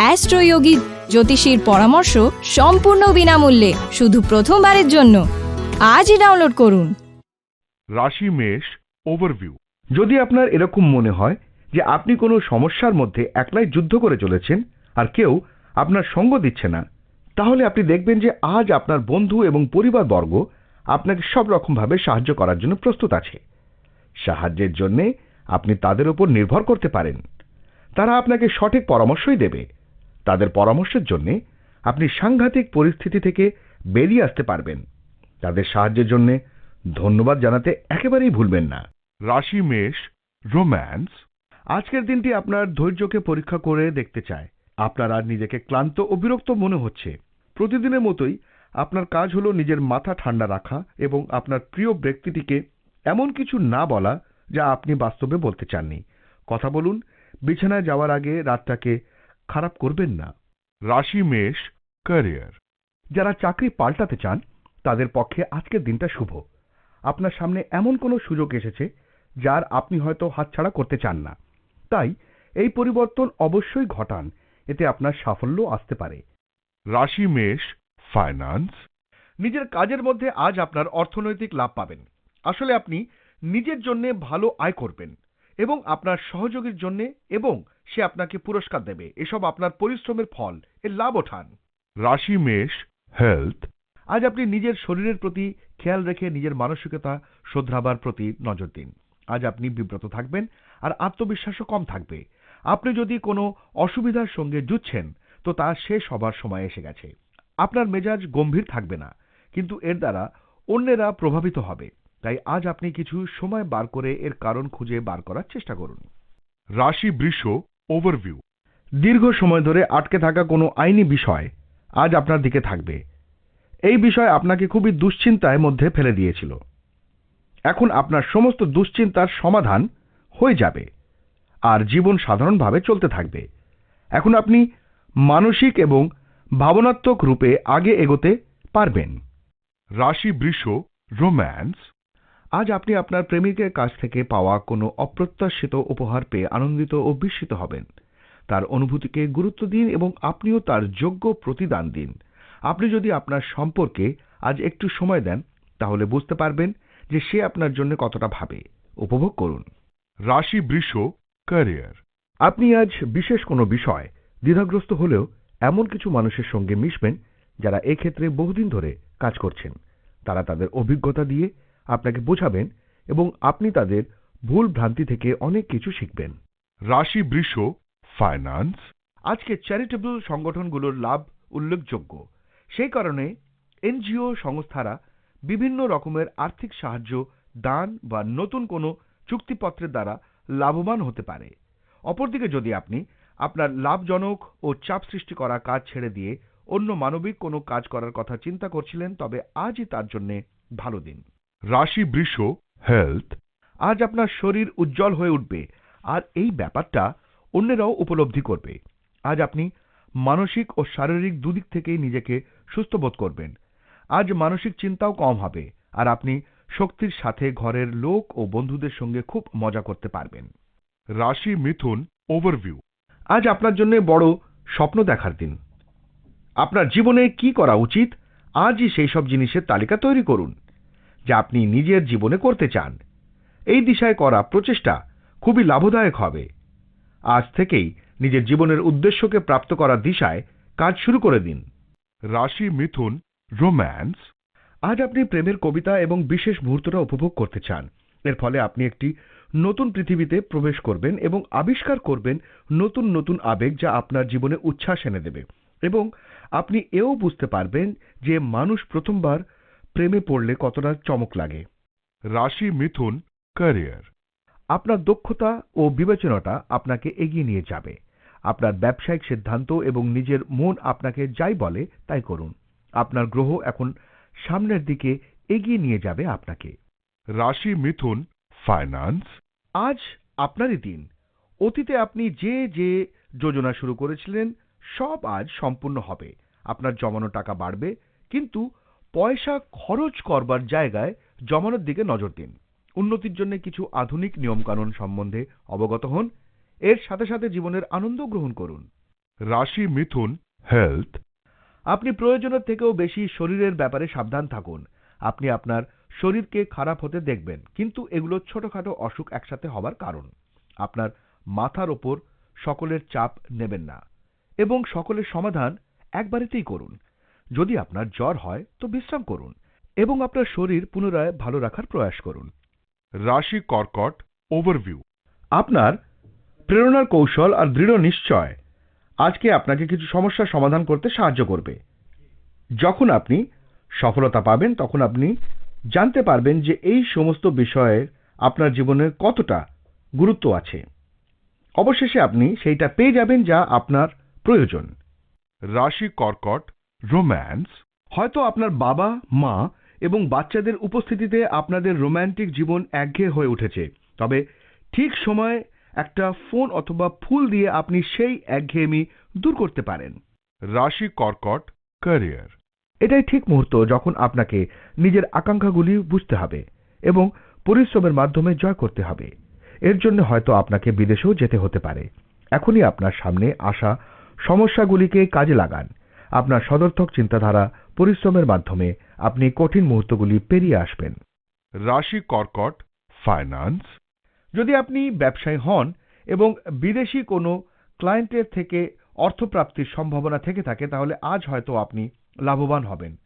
অ্যাস্ট্রোয়োগী জ্যোতিষীর পরামর্শ সম্পূর্ণ বিনামূল্যে, শুধু প্রথমবারের জন্য। আজই ডাউনলোড করুন। রাশি মেষ ওভারভিউ যদি আপনার এরকম মনে হয় যে আপনি কোনো সমস্যার মধ্যে একলাই যুদ্ধ করে চলেছেন আর কেউ আপনার সঙ্গ দিচ্ছে না, তাহলে আপনি দেখবেন যে আজ আপনার বন্ধু এবং পরিবারবর্গ আপনাকে সব রকমভাবে সাহায্য করার জন্য প্রস্তুত আছে। সাহায্যের জন্যে আপনি তাদের উপর নির্ভর করতে পারেন। তারা আপনাকে সঠিক পরামর্শই দেবে। তাদের পরামর্শের জন্যে আপনি সাংঘাতিক পরিস্থিতি থেকে বেরিয়ে আসতে পারবেন। তাদের সাহায্যের জন্যে ধন্যবাদ জানাতে একেবারেই ভুলবেন না। রাশি মেষ রোম্যান্স। আজকের দিনটি আপনার ধৈর্যকে পরীক্ষা করে দেখতে চায়। আপনার আর নিজেকে ক্লান্ত ও বিরক্ত মনে হচ্ছে। প্রতিদিনের মতোই আপনার কাজ হলো নিজের মাথা ঠান্ডা রাখা এবং আপনার প্রিয় ব্যক্তিটিকে এমন কিছু না বলা যা আপনি বাস্তবে বলতে চাননি। কথা বলুন বিছানায় যাওয়ার আগে রাতটাকে খারাপ করবেন না। রাশি, মেষ, ক্যারিয়ার। যারা চাকরি পাল্টাতে চান, তাদের পক্ষে আজকের দিনটা শুভ। আপনার সামনে এমন কোনো সুযোগ এসেছে, যার আপনি হয়তো হাতছাড়া করতে চান না। তাই এই পরিবর্তন অবশ্যই ঘটান, এতে আপনার সাফল্য আসতে পারে। রাশি, মেষ ফাইন্যান্স নিজের কাজের মধ্যে আজ আপনার অর্থনৈতিক লাভ পাবেন। আসলে আপনি নিজের জন্য ভালো আয় করবেন এবং আপনার সহযোগীর জন্য এবং সে আপনাকে পুরস্কার দেবে। এসব আপনার পরিশ্রমের ফল। এর লাভ ওঠান। রাশি মেষ হেলথ। আজ আপনি নিজের শরীরের প্রতি খেয়াল রেখে নিজের মানসিকতা শোধরাবার প্রতি নজর দিন। আজ আপনি বিব্রত থাকবেন আর আত্মবিশ্বাসও কম থাকবে। আপনি যদি কোনো অসুবিধার সঙ্গে যুঝছেন তো তা শেষ হবার সময় এসে গেছে। আপনার মেজাজ গম্ভীর থাকবে না কিন্তু এর দ্বারা অন্যেরা প্রভাবিত হবে। তাই আজ আপনি কিছু সময় বার করে এর কারণ খুঁজে বার করার চেষ্টা করুন। রাশি বৃষ ওভারভিউ দীর্ঘ সময় ধরে আটকে থাকা কোনো আইনি বিষয় আজ আপনার দিকে থাকবে। এই বিষয় আপনাকে খুবই দুশ্চিন্তায় মধ্যে ফেলে দিয়েছিল। এখন আপনার সমস্ত দুশ্চিন্তার সমাধান হয়ে যাবে আর জীবন সাধারণভাবে চলতে থাকবে। এখন আপনি মানসিক এবং ভাবনাত্মক রূপে আগে এগোতে পারবেন। রাশি বৃষ, রোম্যান্স। আজ আপনি আপনার প্রেমিকের কাছ থেকে পাওয়া কোনো অপ্রত্যাশিত উপহার পেয়ে আনন্দিত ও বিস্মিত হবেন। তার অনুভূতিকে গুরুত্ব দিন এবং আপনিও তার যোগ্য প্রতিদান দিন। আপনি যদি আপনার সম্পর্কে আজ একটু সময় দেন তাহলে বুঝতে পারবেন যে সে আপনার জন্য কতটা ভাবে। উপভোগ করুন। রাশি বৃষ ক্যারিয়ার। আপনি আজ বিশেষ কোনো বিষয় দ্বিধাগ্রস্ত হলেও এমন কিছু মানুষের সঙ্গে মিশবেন যারা এক্ষেত্রে বহুদিন ধরে কাজ করছেন। তারা তাদের অভিজ্ঞতা দিয়ে আপনাকে বোঝাবেন এবং আপনি তাদের ভুল ভ্রান্তি থেকে অনেক কিছু শিখবেন। রাশি বৃষ ফাইন্যান্স আজকে চ্যারিটেবল সংগঠনগুলোর লাভ উল্লেখযোগ্য। সেই কারণে এনজিও সংস্থারা বিভিন্ন রকমের আর্থিক সাহায্য, দান বা নতুন কোনো চুক্তিপত্রের দ্বারা লাভবান হতে পারে। অপরদিকে যদি আপনি আপনার লাভজনক ও চাপ সৃষ্টি করা কাজ ছেড়ে দিয়ে অন্য মানবিক কোনো কাজ করার কথা চিন্তা করছিলেন, তবে আজই তার জন্যে ভালো দিন। রাশি বৃষ হেলথ আজ আপনার শরীর উজ্জ্বল হয়ে উঠবে। আর এই ব্যাপারটা অন্যেরাও উপলব্ধি করবে। আজ আপনি মানসিক ও শারীরিক দুদিক থেকেই নিজেকে সুস্থ বোধ করবেন। আজ মানসিক চিন্তাও কম হবে। আর আপনি শক্তির সাথে ঘরের লোক ও বন্ধুদের সঙ্গে খুব মজা করতে পারবেন। রাশি মিথুন ওভারভিউ আজ আপনার জন্য বড় স্বপ্ন দেখার দিন। আপনার জীবনে কি করা উচিত? আজই সেই সব জিনিসের তালিকা তৈরি করুন। যা আপনি নিজের জীবনে করতে চান। এই দিশায় করা প্রচেষ্টা খুবই লাভদায়ক হবে। আজ থেকেই নিজের জীবনের উদ্দেশ্যকে প্রাপ্ত করার দিশায় কাজ শুরু করে দিন। রাশি মিথুন রোম্যান্স। আজ আপনি প্রেমের কবিতা এবং বিশেষ মুহূর্তটা উপভোগ করতে চান। এর ফলে আপনি একটি নতুন পৃথিবীতে প্রবেশ করবেন এবং আবিষ্কার করবেন নতুন নতুন আবেগ যা আপনার জীবনে উচ্ছ্বাস এনে দেবে। এবং আপনি এও বুঝতে পারবেন যে মানুষ প্রথমবার প্রেমে পড়লে কতটা চমক লাগে? রাশি মিথুন ক্যারিয়ার আপনার দক্ষতা ও বিবেচনাটা আপনাকে এগিয়ে নিয়ে যাবে। আপনার ব্যবসায়িক সিদ্ধান্ত এবং নিজের মন আপনাকে যাই বলে তাই করুন। আপনার গ্রহ এখন সামনের দিকে এগিয়ে নিয়ে যাবে আপনাকে। রাশি মিথুন ফাইন্যান্স আজ আপনারই দিন। অতীতে আপনি যে যে যোজনা শুরু করেছিলেন, সব আজ সম্পূর্ণ হবে। আপনার জমানো টাকা বাড়বে, কিন্তু পয়সা খরচ করবার জায়গায় জমানোর দিকে নজর দিন। উন্নতির জন্য কিছু আধুনিক নিয়মকানুন সম্বন্ধে অবগত হন। এর সাথে সাথে জীবনের আনন্দ গ্রহণ করুন। রাশি মিথুন হেলথ আপনি প্রয়োজনের থেকেও বেশি শরীরের ব্যাপারে সাবধান থাকুন। আপনি আপনার শরীরকে খারাপ হতে দেখবেন কিন্তু এগুলো ছোটখাটো অসুখ একসাথে হবার কারণ। আপনার মাথার ওপর সকলের চাপ নেবেন না এবং সকলের সমাধান একবারেতেই করুন। যদি আপনার জ্বর হয় তো বিশ্রাম করুন এবং আপনার শরীর পুনরায় ভালো রাখার প্রয়াস করুন। রাশি কর্কট ওভারভিউ আপনার প্রেরণার কৌশল আর দৃঢ় নিশ্চয় আজকে আপনাকে কিছু সমস্যার সমাধান করতে সাহায্য করবে। যখন আপনি সফলতা পাবেন তখন আপনি জানতে পারবেন যে এই সমস্ত বিষয়ের আপনার জীবনে কতটা গুরুত্ব আছে। অবশেষে আপনি সেইটা পেয়ে যাবেন যা আপনার প্রয়োজন। রাশি কর্কট রোম্যান্স হয়তো আপনার বাবা মা এবং বাচ্চাদের উপস্থিতিতে আপনাদের রোম্যান্টিক জীবন একঘেয়ে হয়ে উঠেছে। তবে ঠিক সময়ে একটা ফোন অথবা ফুল দিয়ে আপনি সেই একঘেয়েমি দূর করতে পারেন। রাশি কর্কট ক্যারিয়ার এটাই ঠিক মুহূর্ত যখন আপনাকে নিজের আকাঙ্ক্ষাগুলি বুঝতে হবে এবং পরিশ্রমের মাধ্যমে জয় করতে হবে। এর জন্য হয়তো আপনাকে বিদেশেও যেতে হতে পারে। এখনই আপনার সামনে আসা সমস্যাগুলিকে কাজে লাগান। আপনার সদর্থক চিন্তাধারা পরিশ্রমের মাধ্যমে আপনি কঠিন মুহূর্তগুলি পেরিয়ে আসবেন। রাশি কর্কট ফাইন্যান্স যদি আপনি ব্যবসায়ী হন এবং বিদেশি কোনো ক্লায়েন্টের থেকে অর্থপ্রাপ্তির সম্ভাবনা থেকে থাকে, তাহলে আজ হয়তো আপনি লাভবান হবেন।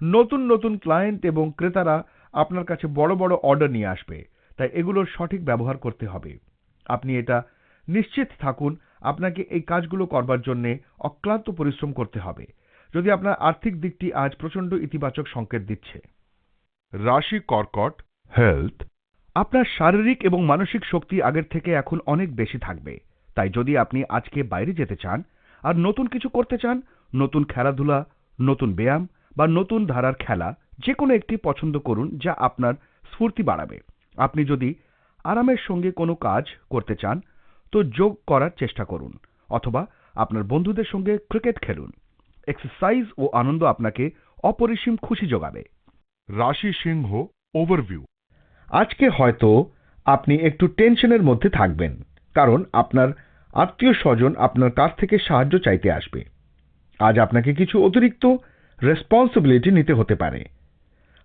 নতুন নতুন ক্লায়েন্ট এবং ক্রেতারা আপনার কাছে বড় বড় অর্ডার নিয়ে আসবে, তাই এগুলোর সঠিক ব্যবহার করতে হবে। আপনি এটা নিশ্চিত থাকুন আপনাকে এই কাজগুলো করবার জন্য অক্লান্ত পরিশ্রম করতে হবে। যদি আপনার আর্থিক দিকটি আজ প্রচণ্ড ইতিবাচক সংকেত দিচ্ছে। রাশি কর্কট হেলথ, আপনার শারীরিক এবং মানসিক শক্তি আগের থেকে এখন অনেক বেশি থাকবে। তাই যদি আপনি আজকে বাইরে যেতে চান, আর নতুন কিছু করতে চান, নতুন খেলাধুলা, নতুন ব্যায়াম বা নতুন ধারার খেলা, যে কোনো একটি পছন্দ করুন যা আপনার স্ফূর্তি বাড়াবে। আপনি যদি আরামের সঙ্গে কোনো কাজ করতে চান তো যোগ করার চেষ্টা করুন অথবা আপনার বন্ধুদের সঙ্গে ক্রিকেট খেলুন। এক্সারসাইজ ও আনন্দ আপনাকে অপরিসীম খুশি যোগাবে। রাশি সিংহ ওভারভিউ আজকে হয়তো আপনি একটু টেনশনের মধ্যে থাকবেন কারণ আপনার আত্মীয় স্বজন আপনার কাছ থেকে সাহায্য চাইতে আসবে। আজ আপনাকে কিছু অতিরিক্ত রেসপন্সিবিলিটি নিতে হতে পারে।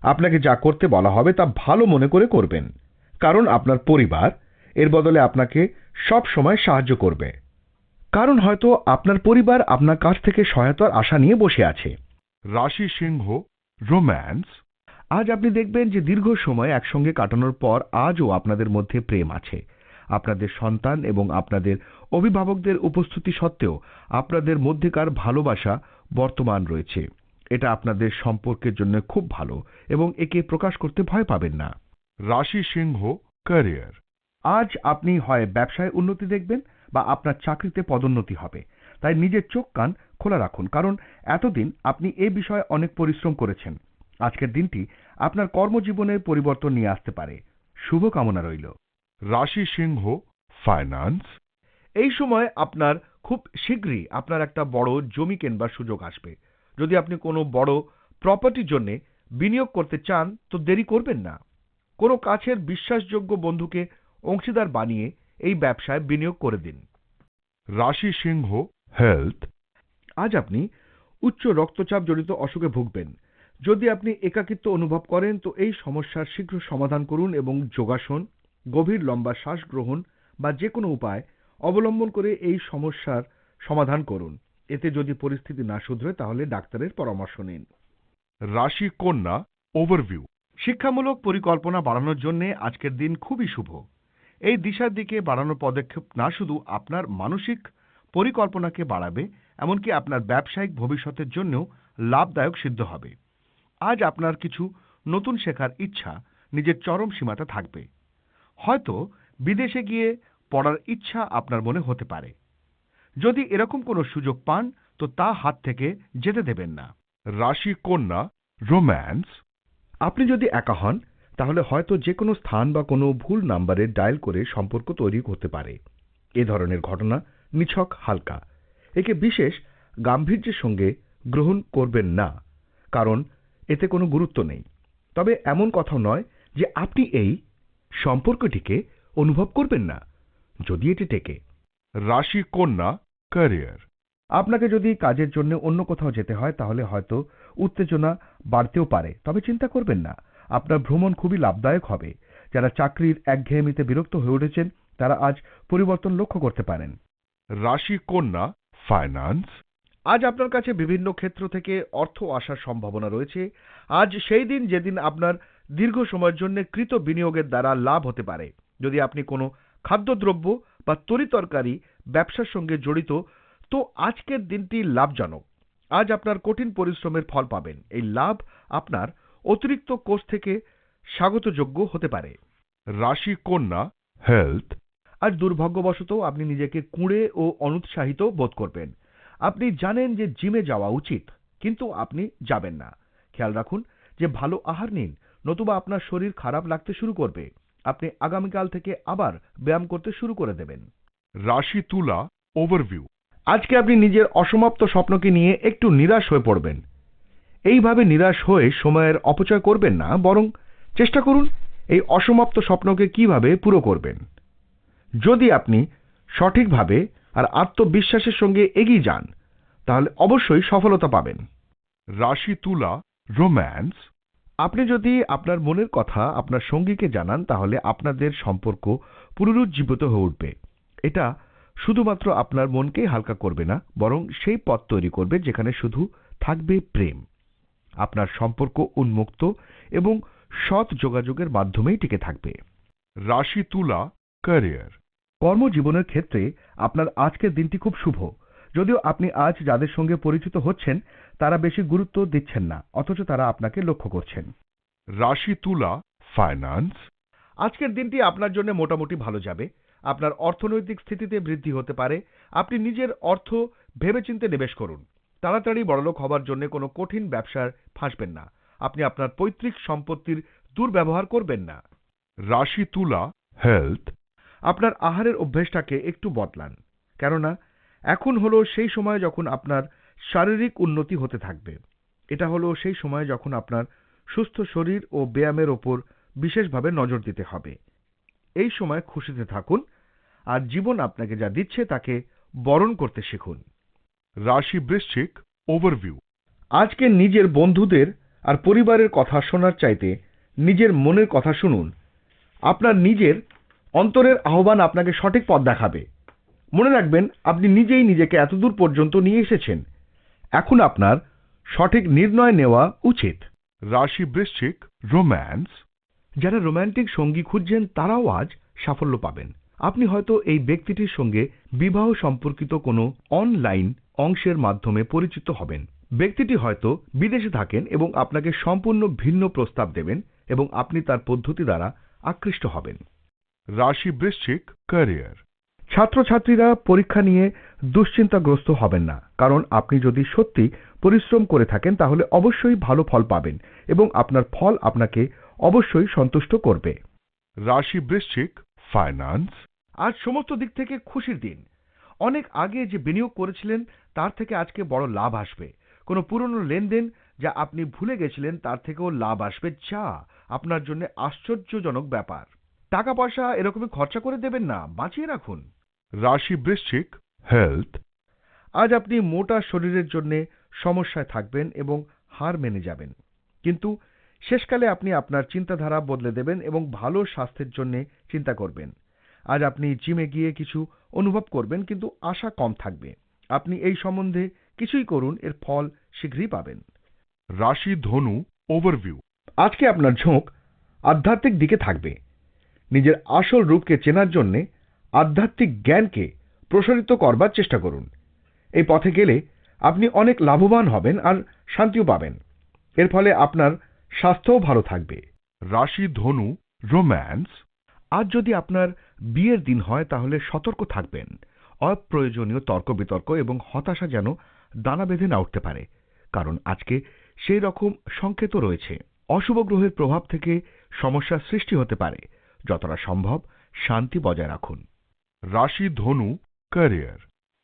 আপনাকে যা করতে বলা হবে তা ভালো মনে করে করবেন কারণ আপনার পরিবার এর বদলে আপনাকে সব সময় সাহায্য করবে। কারণ হয়তো আপনার পরিবার আপনার কাছ থেকে সহায়তার আশা নিয়ে বসে আছে। রাশি সিংহ রোম্যান্স। আজ আপনি দেখবেন যে দীর্ঘ সময় একসঙ্গে কাটানোর পর আজও আপনাদের মধ্যে প্রেম আছে। আপনাদের সন্তান এবং আপনাদের অভিভাবকদের উপস্থিতি সত্ত্বেও আপনাদের মধ্যেকার ভালোবাসা বর্তমান রয়েছে। এটা আপনাদের সম্পর্কের জন্য খুব ভালো এবং একে প্রকাশ করতে ভয় পাবেন না। রাশি সিংহ ক্যারিয়ার। আজ আপনি হয় ব্যবসায় উন্নতি দেখবেন বা আপনার চাকরিতে পদোন্নতি হবে। তাই নিজের চোখ কান খোলা রাখুন কারণ এতদিন আপনি এ বিষয়ে অনেক পরিশ্রম করেছেন। আজকের দিনটি আপনার কর্মজীবনের পরিবর্তন নিয়ে আসতে পারে। শুভকামনা রইল। রাশি সিংহ ফাইন্যান্স। এই সময় আপনার খুব শীঘ্রই আপনার একটা বড় জমি কেনবার সুযোগ আসবে। যদি আপনি কোনো বড় প্রপার্টির জন্য বিনিয়োগ করতে চান তো দেরি করবেন না। কোনো কাছের বিশ্বাসযোগ্য বন্ধুকে অংশীদার বানিয়ে এই ব্যবসায় বিনিয়োগ করে দিন। রাশি সিংহ হেলথ। আজ আপনি উচ্চ রক্তচাপ জড়িত অসুখে ভুগবেন। যদি আপনি একাকিত্ব অনুভব করেন তো এই সমস্যার শীঘ্র সমাধান করুন এবং যোগাসন গভীর লম্বা শ্বাস গ্রহণ বা যে কোনো উপায় অবলম্বন করে এই সমস্যার সমাধান করুন। এতে যদি পরিস্থিতি না শুধরে তাহলে ডাক্তারের পরামর্শ নিন। রাশি কন্যা ওভারভিউ। শিক্ষামূলক পরিকল্পনা বাড়ানোর জন্য আজকের দিন খুবই শুভ। এই দিশার দিকে বাড়ানোর পদক্ষেপ না শুধু আপনার মানসিক পরিকল্পনাকে বাড়াবে, এমনকি আপনার ব্যবসায়িক ভবিষ্যতের জন্যও লাভদায়ক সিদ্ধ হবে। আজ আপনার কিছু নতুন শেখার ইচ্ছা নিজের চরম সীমাতে থাকবে। হয়তো বিদেশে গিয়ে পড়ার ইচ্ছা আপনার মনে হতে পারে। যদি এরকম কোনো সুযোগ পান, তো তা হাত থেকে যেতে দেবেন না। রাশি কন্যা, রোম্যান্স। আপনি যদি একা হন তাহলে হয়তো যে কোনো স্থান বা কোনো ভুল নাম্বারে ডায়াল করে সম্পর্ক তৈরি করতে পারে। এ ধরনের ঘটনা নিছক হালকা। একে বিশেষ গাম্ভীর্যের সঙ্গে গ্রহণ করবেন না কারণ এতে কোনো গুরুত্ব নেই। তবে এমন কথা নয় যে আপনি এই সম্পর্কটিকে অনুভব করবেন না যদি এটি টেকে। রাশি কন্যা ক্যারিয়ার। আপনাকে যদি কাজের জন্য অন্য কোথাও যেতে হয় তাহলে হয়তো উত্তেজনা বাড়তেও পারে তবে চিন্তা করবেন না। আপনার ভ্রমণ খুবই লাভদায়ক হবে। যারা চাকরির একঘেয়েমিতে বিরক্ত হয়ে উঠেছেন তারা আজ পরিবর্তন লক্ষ্য করতে পারেন। রাশি কন্যা ফাইন্যান্স আজ আপনার কাছে বিভিন্ন ক্ষেত্র থেকে অর্থ আসার সম্ভাবনা রয়েছে। আজ সেই দিন যেদিন আপনার দীর্ঘ সময়ের জন্য কৃত বিনিয়োগের দ্বারা লাভ হতে পারে। যদি আপনি কোনো খাদ্যদ্রব্য বা তরিতরকারি ব্যবসার সঙ্গে জড়িত তো আজকের দিনটি লাভজনক। আজ আপনার কঠিন পরিশ্রমের ফল পাবেন। এই লাভ আপনার অতিরিক্ত কোষ থেকে স্বাগতযোগ্য হতে পারে। রাশি কন্যা, হেলথ, আর দুর্ভাগ্যবশত আপনি নিজেকে কুঁড়ে ও অনুৎসাহিত বোধ করবেন। আপনি জানেন যে জিমে যাওয়া উচিত, কিন্তু আপনি যাবেন না। খেয়াল রাখুন যে ভালো আহার নিন, নতুবা আপনার শরীর খারাপ লাগতে শুরু করবে। আপনি আগামীকাল থেকে আবার ব্যায়াম করতে শুরু করে দেবেন। রাশি তুলা, ওভারভিউ। আজকে আপনি নিজের অসমাপ্ত স্বপ্নকে নিয়ে একটু নিরাশ হয়ে পড়বেন। এইভাবে নিরাশ হয়ে সময়ের অপচয় করবেন না বরং চেষ্টা করুন এই অসমাপ্ত স্বপ্নকে কীভাবে পুরো করবেন। যদি আপনি সঠিকভাবে আর আত্মবিশ্বাসের সঙ্গে এগিয়ে যান তাহলে অবশ্যই সফলতা পাবেন। রাশি তুলা রোম্যান্স। আপনি যদি আপনার মনের কথা আপনার সঙ্গীকে জানান তাহলে আপনাদের সম্পর্ক পুনরুজ্জীবিত হয়ে উঠবে। এটা শুধুমাত্র আপনার মনকেই হালকা করবে না বরং সেই পথ তৈরি করবে যেখানে শুধু থাকবে প্রেম। আপনার সম্পর্ক উন্মুক্ত এবং সৎ যোগাযোগের মাধ্যমেই টিকে থাকবে। রাশি তুলা ক্যারিয়ার কর্মজীবনের ক্ষেত্রে আপনার আজকের দিনটি খুব শুভ। যদিও আপনি আজ যাদের সঙ্গে পরিচিত হচ্ছেন তারা বেশি গুরুত্ব দিচ্ছেন না অথচ তারা আপনাকে লক্ষ্য করছেন। রাশি তুলা ফাইন্যান্স আজকের দিনটি আপনার জন্য মোটামুটি ভালো যাবে। আপনার অর্থনৈতিক স্থিতিতে বৃদ্ধি হতে পারে। আপনি নিজের অর্থ ভেবেচিন্তে নিবেশ করুন। তাড়াতাড়ি বড়লোক হবার জন্য কোনো কঠিন ব্যবসার ফাঁসবেন না। আপনি আপনার পৈতৃক সম্পত্তির দুর্ব্যবহার করবেন না। রাশি তুলা হেলথ আপনার আহারের অভ্যেসটাকে একটু বদলান। কেননা এখন হলো সেই সময় যখন আপনার শারীরিক উন্নতি হতে থাকবে। এটা হলো সেই সময় যখন আপনার সুস্থ শরীর ও ব্যায়ামের ওপর বিশেষভাবে নজর দিতে হবে। এই সময় খুশিতে থাকুন আর জীবন আপনাকে যা দিচ্ছে তাকে বরণ করতে শিখুন। রাশি বৃশ্চিক ওভারভিউ আজকে নিজের বন্ধুদের আর পরিবারের কথা শোনার চাইতে নিজের মনের কথা শুনুন। আপনার নিজের অন্তরের আহ্বান আপনাকে সঠিক পথ দেখাবে। মনে রাখবেন আপনি নিজেই নিজেকে এতদূর পর্যন্ত নিয়ে এসেছেন। এখন আপনার সঠিক নির্ণয় নেওয়া উচিত। রাশি বৃশ্চিক রোম্যান্স। যারা রোমান্টিক সঙ্গী খুঁজছেন তারাও আজ সাফল্য পাবেন। আপনি হয়তো এই ব্যক্তিটির সঙ্গে বিবাহ সম্পর্কিত কোনো অনলাইন অংশের মাধ্যমে পরিচিত হবেন। ব্যক্তিটি হয়তো বিদেশে থাকেন এবং আপনাকে সম্পূর্ণ ভিন্ন প্রস্তাব দেবেন এবং আপনি তার পদ্ধতি দ্বারা আকৃষ্ট হবেন। রাশি বৃশ্চিক ক্যারিয়ার। ছাত্রছাত্রীরা পরীক্ষা নিয়ে দুশ্চিন্তাগ্রস্ত হবেন না কারণ আপনি যদি সত্যি পরিশ্রম করে থাকেন তাহলে অবশ্যই ভালো ফল পাবেন এবং আপনার ফল আপনাকে অবশ্যই সন্তুষ্ট করবে। রাশি বৃশ্চিক ফাইন্যান্স আজ সমস্ত দিক থেকে খুশির দিন। অনেক আগে যে বিনিয়োগ করেছিলেন তার থেকে আজকে বড় লাভ আসবে। কোনো পুরনো লেনদেন যা আপনি ভুলে গেছিলেন তার থেকেও লাভ আসবে। যা আপনার জন্য আশ্চর্যজনক ব্যাপার। টাকা পয়সা এরকমই খরচা করে দেবেন না বাঁচিয়ে রাখুন। রাশি বৃশ্চিক হেলথ আজ আপনি মোটা শরীরের জন্য সমস্যায় থাকবেন এবং হার মেনে যাবেন। কিন্তু শেষকালে আপনি আপনার চিন্তাধারা বদলে দেবেন এবং ভালো স্বাস্থ্যের জন্য চিন্তা করবেন। আজ আপনি জিমে গিয়ে কিছু অনুভব করবেন কিন্তু আশা কম থাকবে। আপনি এই সম্বন্ধে কিছুই করুন এর ফল শীঘ্রই পাবেন। রাশি ধনু ওভারভিউ আজকে আপনার ঝোঁক আধ্যাত্মিক দিকে থাকবে। নিজের আসল রূপকে চেনার জন্যে আধ্যাত্মিক জ্ঞানকে প্রসারিত করবার চেষ্টা করুন। এই পথে গেলে আপনি অনেক লাভবান হবেন আর শান্তিও পাবেন। এর ফলে আপনার স্বাস্থ্যও ভালো থাকবে। রাশি, ধনু, রোম্যান্স, আজ যদি আপনার বিয়ের দিন হয় তাহলে সতর্ক থাকবেন। অপ্রয়োজনীয় তর্ক বিতর্ক এবং হতাশা যেন দানা বেঁধে না উঠতে পারে, কারণ আজকে সেই রকম সংকেত রয়েছে। অশুভ গ্রহের প্রভাব থেকে সমস্যার সৃষ্টি হতে পারে, যতটা সম্ভব শান্তি বজায় রাখুন। রাশি, ধনু, ক্যারিয়ার।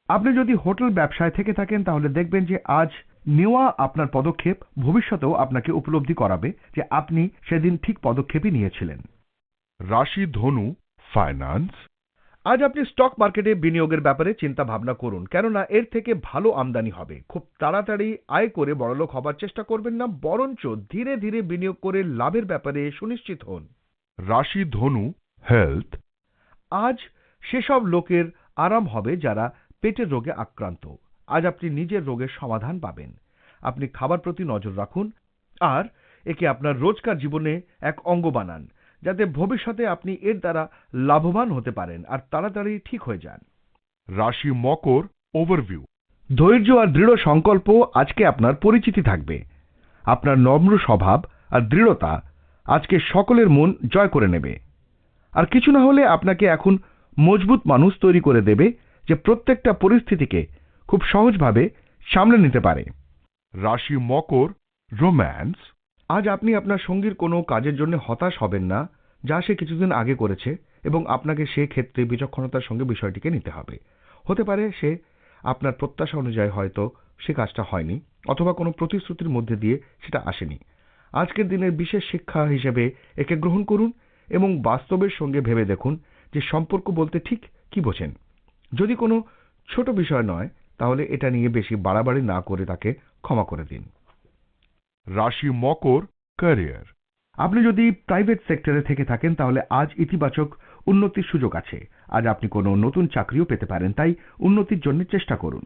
আপনি যদি হোটেল ব্যবসায় থেকে থাকেন তাহলে দেখবেন যে আজ নেওয়া আপনার পদক্ষেপ ভবিষ্যতেও আপনাকে উপলব্ধি করাবে যে আপনি সেদিন ঠিক পদক্ষেপই নিয়েছিলেন। রাশি ধনু ফাইন্যান্স আজ আপনি স্টক মার্কেটে বিনিয়োগের ব্যাপারে চিন্তা ভাবনা করুন কেননা এর থেকে ভালো আমদানি হবে। খুব তাড়াতাড়ি আয় করে বড়লোক হবার চেষ্টা করবেন না বরঞ্চ ধীরে ধীরে বিনিয়োগ করে লাভের ব্যাপারে সুনিশ্চিত হন। রাশি ধনু হেলথ আজ সেসব লোকের আরাম হবে যারা পেটের রোগে আক্রান্ত। আজ আপনি নিজের রোগের সমাধান পাবেন। আপনি খাবার প্রতি নজর রাখুন আর একে আপনার রোজকার জীবনে এক অঙ্গ বানান যাতে ভবিষ্যতে আপনি এর দ্বারা লাভবান হতে পারেন আর তাড়াতাড়ি ঠিক হয়ে যান। রাশি মকর ওভারভিউ ধৈর্য আর দৃঢ় সংকল্প আজকে আপনার পরিচিতি থাকবে। আপনার নম্র স্বভাব আর দৃঢ়তা আজকে সকলের মন জয় করে নেবে। আর কিছু না হলে আপনাকে এখন মজবুত মানুষ তৈরি করে দেবে যে প্রত্যেকটা পরিস্থিতিকে খুব সহজভাবে সামলে নিতে পারে। রাশি মকর, রোম্যান্স, আজ আপনি আপনার সঙ্গীর কোনো কাজের জন্য হতাশ হবেন না, যা সে কিছুদিন আগে করেছে এবং আপনাকে সে ক্ষেত্রে বিচক্ষণতার সঙ্গে বিষয়টিকে নিতে হবে। হতে পারে সে আপনার প্রত্যাশা অনুযায়ী হয়তো সে কাজটা হয়নি অথবা কোনো প্রতিশ্রুতির মধ্যে দিয়ে সেটা আসেনি। আজকের দিনের বিশেষ শিক্ষা হিসেবে একে গ্রহণ করুন এবং বাস্তবের সঙ্গে ভেবে দেখুন যে সম্পর্ক বলতে ঠিক কি বোঝেন। যদি কোনো ছোট বিষয় নয় তাহলে এটা নিয়ে বেশি বাড়াবাড়ি না করে তাকে ক্ষমা করে দিন। রাশি মকর ক্যারিয়ার আপনি যদি প্রাইভেট সেক্টরে থেকে থাকেন, তাহলে আজ ইতিবাচক উন্নতির সুযোগ আছে। আজ আপনি কোনো নতুন চাকরিও পেতে পারেন, তাই উন্নতির জন্য চেষ্টা করুন।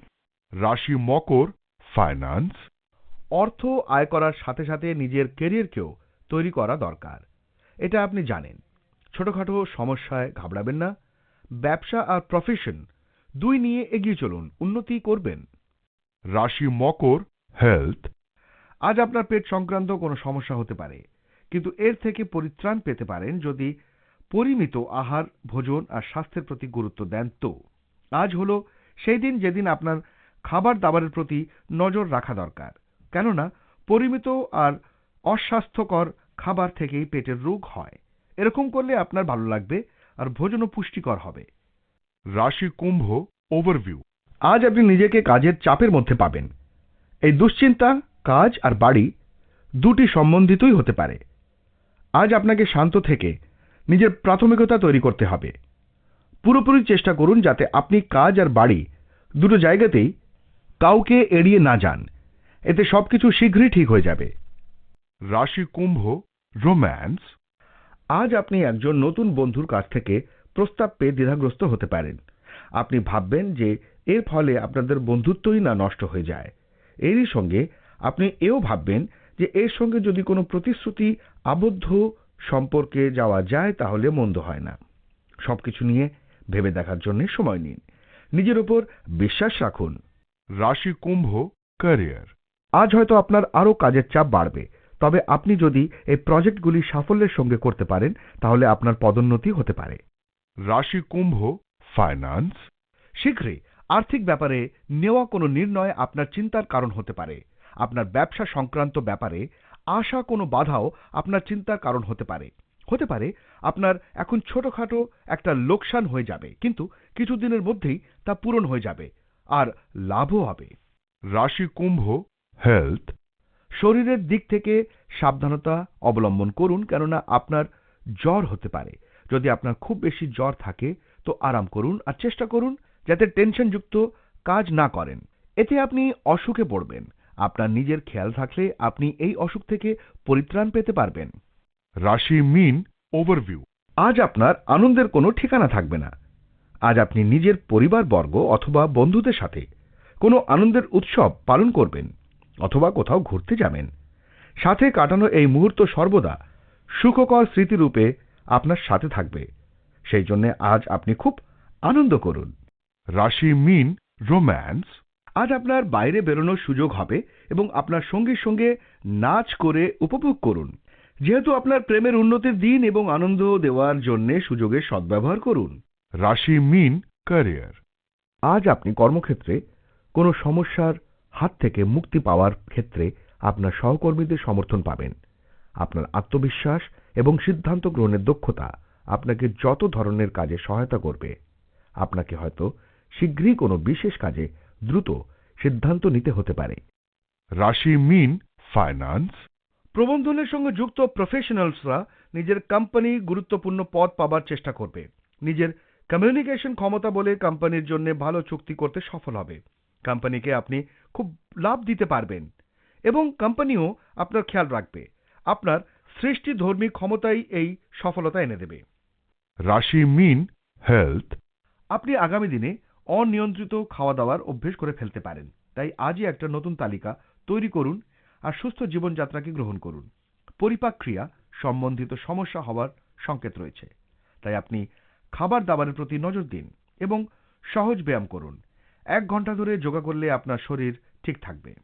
রাশি মকর ফাইন্যান্স অর্থ আয় করার সাথে সাথে নিজের কেরিয়ারকেও তৈরি করা দরকার। এটা আপনি জানেন। ছোটখাটো সমস্যায় ঘাবড়াবেন না। ব্যবসা আর প্রফেশন দুই নিয়ে এগিয়ে চলুন, উন্নতি করবেন। রাশি মকর হেলথ আজ আপনার পেট সংক্রান্ত কোনো সমস্যা হতে পারে, কিন্তু এর থেকে পরিত্রাণ পেতে পারেন যদি পরিমিত আহার, ভোজন আর স্বাস্থ্যের প্রতি গুরুত্ব দেন তো। আজ হলো সেই দিন যেদিন আপনার খাবার দাবারের প্রতি নজর রাখা দরকার, কেননা পরিমিত আর অস্বাস্থ্যকর খাবার থেকেই পেটের রোগ হয়। এরকম করলে আপনার ভালো লাগবে আর ভোজনও পুষ্টিকর হবে। রাশি কুম্ভ ওভারভিউ আজ আপনি নিজেকে কাজের চাপের মধ্যে পাবেন। এই দুশ্চিন্তা কাজ আর বাড়ি দুটি সম্বন্ধিতই হতে পারে। আজ আপনাকে শান্ত থেকে নিজের প্রাথমিকতা তৈরি করতে হবে। পুরোপুরি চেষ্টা করুন যাতে আপনি কাজ আর বাড়ি দুটো জায়গাতেই কাউকে এড়িয়ে না যান। এতে সবকিছু শীঘ্রই ঠিক হয়ে যাবে। রাশি কুম্ভ রোম্যান্স আজ আপনি একজন নতুন বন্ধুর কাছ থেকে প্রস্তাব পেয়ে দ্বিধাগ্রস্ত হতে পারেন। আপনি ভাববেন যে এর ফলে আপনাদের বন্ধুত্বই না নষ্ট হয়ে যায়। এরই সঙ্গে আপনি এও ভাববেন যে এর সঙ্গে যদি কোনো প্রতিশ্রুতি আবদ্ধ সম্পর্কে যাওয়া যায় তাহলে মন্দ হয় না। সবকিছু নিয়ে ভেবে দেখার জন্য সময় নিন। নিজের উপর বিশ্বাস রাখুন। রাশি কুম্ভ ক্যারিয়ার আজ হয়তো আপনার আরও কাজের চাপ বাড়বে তবে আপনি যদি এই প্রজেক্টগুলি সাফল্যের সঙ্গে করতে পারেন তাহলে আপনার পদোন্নতি হতে পারে। রাশি কুম্ভ ফাইন্যান্স শীঘ্রই আর্থিক ব্যাপারে নেওয়া কোনো নির্ণয় আপনার চিন্তার কারণ হতে পারে। আপনার ব্যবসা সংক্রান্ত ব্যাপারে আশা কোনো বাধাও আপনার চিন্তার কারণ হতে পারে। হতে পারে আপনার এখন ছোটখাটো একটা লোকসান হয়ে যাবে, কিন্তু কিছুদিনের মধ্যেই তা পূরণ হয়ে যাবে আর লাভও হবে। রাশি কুম্ভ হেলথ শরীরের দিক থেকে সাবধানতা অবলম্বন করুন, কেননা আপনার জ্বর হতে পারে। যদি আপনার খুব বেশি জ্বর থাকে তো আরাম করুন আর চেষ্টা করুন যাতে টেনশনযুক্ত কাজ না করেন। এতে আপনি অসুখে পড়বেন। আপনার নিজের খেয়াল থাকলে আপনি এই অসুখ থেকে পরিত্রাণ পেতে পারবেন। রাশি মিন ওভারভিউ। আজ আপনার আনন্দের কোনো ঠিকানা থাকবে না। আজ আপনি নিজের পরিবারবর্গ অথবা বন্ধুদের সাথে কোনো আনন্দের উৎসব পালন করবেন অথবা কোথাও ঘুরতে যাবেন। সাথে কাটানো এই মুহূর্ত সর্বদা সুখকর স্মৃতিরূপে আপনার সাথে থাকবে। সেই জন্য আজ আপনি খুব আনন্দ করুন। রাশি মিন, রোম্যান্স। আজ আপনার বাইরে বেরোনোর সুযোগ হবে এবং আপনার সঙ্গীর সঙ্গে নাচ করে উপভোগ করুন। যেহেতু আপনার প্রেমের উন্নতির দিন এবং আনন্দ দেওয়ার জন্য সুযোগের সদ্ব্যবহার করুন। রাশি মিন, ক্যারিয়ার। আজ আপনি কর্মক্ষেত্রে কোনো সমস্যার হাত থেকে মুক্তি পাওয়ার ক্ষেত্রে আপনার সহকর্মীদের সমর্থন পাবেন। আপনার আত্মবিশ্বাস এবং সিদ্ধান্ত গ্রহণের দক্ষতা আপনাকে যত ধরনের কাজে সহায়তা করবে আপনাকে হয়তো শীঘ্রই কোনো বিশেষ কাজে দ্রুত সিদ্ধান্ত নিতে হতে পারে। রাশি মিন ফাইন্যান্স প্রবন্ধনের সঙ্গে যুক্ত প্রফেশনালসরা নিজের কোম্পানি গুরুত্বপূর্ণ পদ পাবার চেষ্টা করবে। নিজের কমিউনিকেশন ক্ষমতা বলে কোম্পানির জন্য ভালো চুক্তি করতে সফল হবে। কোম্পানিকে আপনি খুব লাভ দিতে পারবেন এবং কোম্পানিও আপনার খেয়াল রাখবে। আপনার সৃষ্টিধর্মী ক্ষমতাই এই সফলতা এনে দেবে। রাশি মিন হেলথ আপনি আগামী দিনে অনিয়ন্ত্রিত খাওয়া দাওয়ার অভ্যেস করে ফেলতে পারেন। তাই আজই একটা নতুন তালিকা তৈরি করুন আর সুস্থ জীবনযাত্রাকে গ্রহণ করুন। পরিপাক ক্রিয়া সম্বন্ধিত সমস্যা হওয়ার সংকেত রয়েছে। তাই আপনি খাবার দাবারের প্রতি নজর দিন এবং সহজ ব্যায়াম করুন। এক ঘণ্টা ধরে যোগা করলে আপনার শরীর ঠিক থাকবে।